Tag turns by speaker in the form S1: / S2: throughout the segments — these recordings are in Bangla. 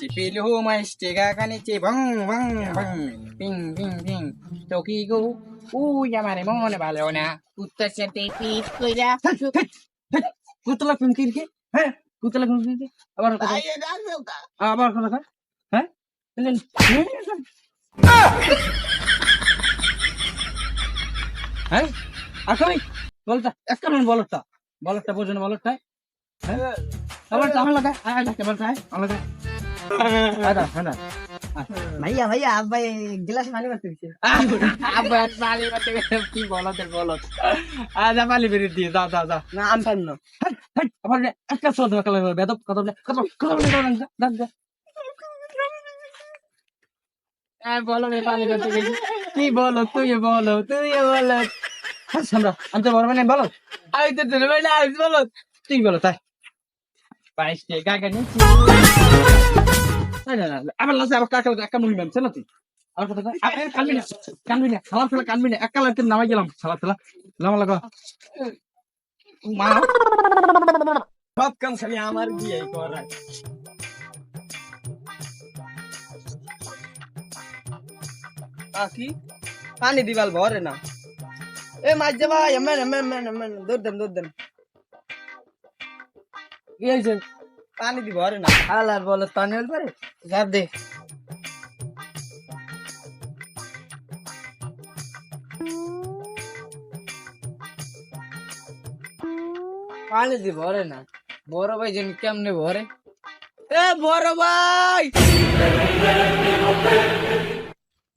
S1: চিপিলো মাইস্টে গাগানিচে ভং ভং ভং পিং পিং পিং চকি গো উই আমারে মনে ভালো না উত্তর সাথে পিট কইরা
S2: কুতলা কুমকির কি হ্যাঁ কুতলা কুমকির কি আবার কথা আবার কথা। হ্যাঁ হ্যাঁ আসলে বলটা একটা মিনিট বলটা বলটা বোঝেন বলটা হ্যাঁ আবার আমার লাগা আয় লাগা
S3: ভাইয়া ভাইয়া আব্বাই গ্লাস পানি
S1: আবার পালি বাতে কি বলতে বলত
S2: বেরি দিয়ে
S3: না আমি না।
S2: আবার একটা বেদব কথা বলে কথা বলে
S1: হ্যাঁ বলো রে পালি করতে গেছি কি বলো তুই বলো তুই বলো।
S2: আমরা আমি তো বড় মানে বলো।
S1: আমি তো বেলা আইস বলো
S2: তুই। ম্যাম চেনো তুই? আর কথা আরে কানবি না কানবি না খালা ফেলা কানবি না, এক কালার নামাই গেলাম খালা
S3: কাম খালি আমার দিয়ে করায় কি? পানি দিবাল ভরে না। এ মাছ যাবা এমন এমন এমন দৌড় দেন দৌড়
S2: কি হয়েছে
S3: পানি দি ভরে না। আলার বলে পানি হল পারে? যাব দে। পানি দি ভরে না। বড় ভাই যেন কেমনে ভরে? এ বড় ভাই!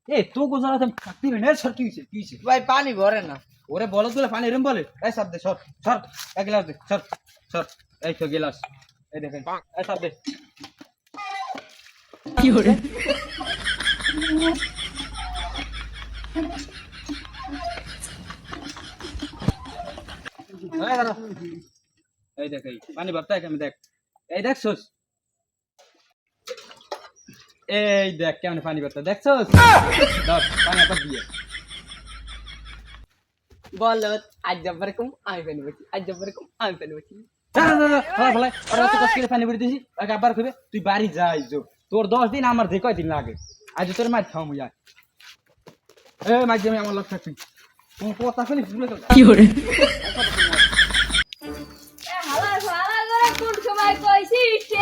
S2: এ তো গোজারা তুমি থাকতি না সর কি হয়েছে কি হয়েছে
S3: ভাই পানি ভরে না।
S2: ওরে বলো তুলে পানি এরম বলে। এই সব দে সর সর এক গ্লাস দে সর সর। এই তো গ্লাস। এই দেখেন এই সব দে। এই দাঁড়া। এই দেখ এই পানি ভরতে কেমন দেখ। এই দেখছোস এই দেখ কেমন পানি ভরতে দেখছোস ধর পানি একবার দিয়ে।
S3: বলো আজ যাবার কম আমি ফেলে বসি আজ যাবার কম আমি ফেলে বসি
S2: না, না, না, না, ভালো, ভালো। ওরা তো কষ্ট করে পানি ভরে দিয়েছি ওকে আবার কইবে তুই বাড়ি যাই তোর দশ দিন আমার যে কয়দিন লাগে? আজ তোর মাছ খাওয়া মুই এ মাছ আমি আমার লোক তোমার কথা শুনি ভুলে গেল
S4: হালার ভালা করে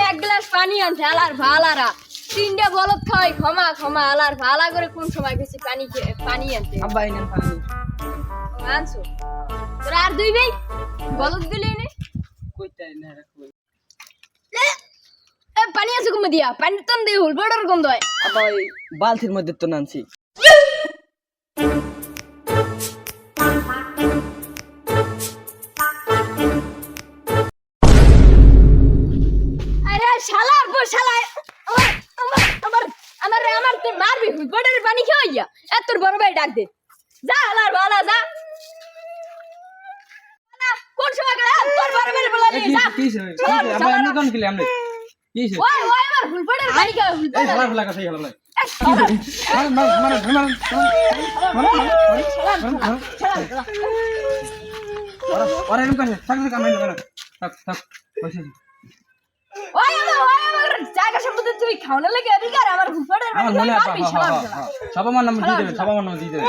S4: এক গ্লাস পানি আনছে হালার ভালারা তিনটা বলদ খাওয়াই ক্ষমা ক্ষমা হালার ভালা করে কোন সময় কইছি পানি পানি আনতে?
S3: আব্বা পানি।
S4: আনছো? তোর আর দুই ভাই? বলদ দিলে নে
S3: কইতে না রাখব
S4: এ, এ, পানি আছে কমে দিয়া পানি তো দিয়ে হুল বড়র গন্ধ হয়।
S3: ওই বালতির মধ্যে তো নানছি।
S4: আরে শালার পর শালা আমার আমার আমার আমার তুই মারবি হুল বড়র পানি খাওয়াইয়া। এ তোর বড় ভাই ডাক দে। যা হালার ভালা যা। কোন সময় গেলে তোর বড় ভাই বলা
S2: কি
S4: যা।
S2: কি এমনি কোন কি হইছে
S4: ওই ওই আমার হুল বড়র পানি খাওয়া হুল
S2: এই
S4: বড়র
S2: ভালো লাগা সেই ভালো লাগে।
S4: এ, শালা।
S2: মার মার মার মার ওরা ওরা এরকম কাছে থাক থাক আমি না থাক থাক বসে
S4: ওই আমার ওই আমার জায়গা সম্বন্ধে তুই খাওয়ানো লাগে অধিকার আমার হুফাড়ের
S2: আমার আছে হ্যাঁ সব আমার নাম দিয়ে দেবে সব আমার নাম দিয়ে দেবে।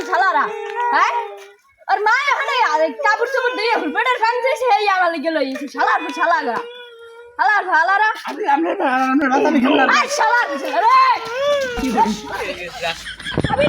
S4: শালা শালারা হ্যাঁ? আর মা এখানে আরে কাপড় চোপড় দিয়ে হুফাড়ের ফ্যান যে এই আমার লাগে লই শালা শালারা শালা শালারা।
S2: আপনি আপনি আপনি রাস্তা দিয়ে খেলনা
S4: আই শালা শালা রে কি আমি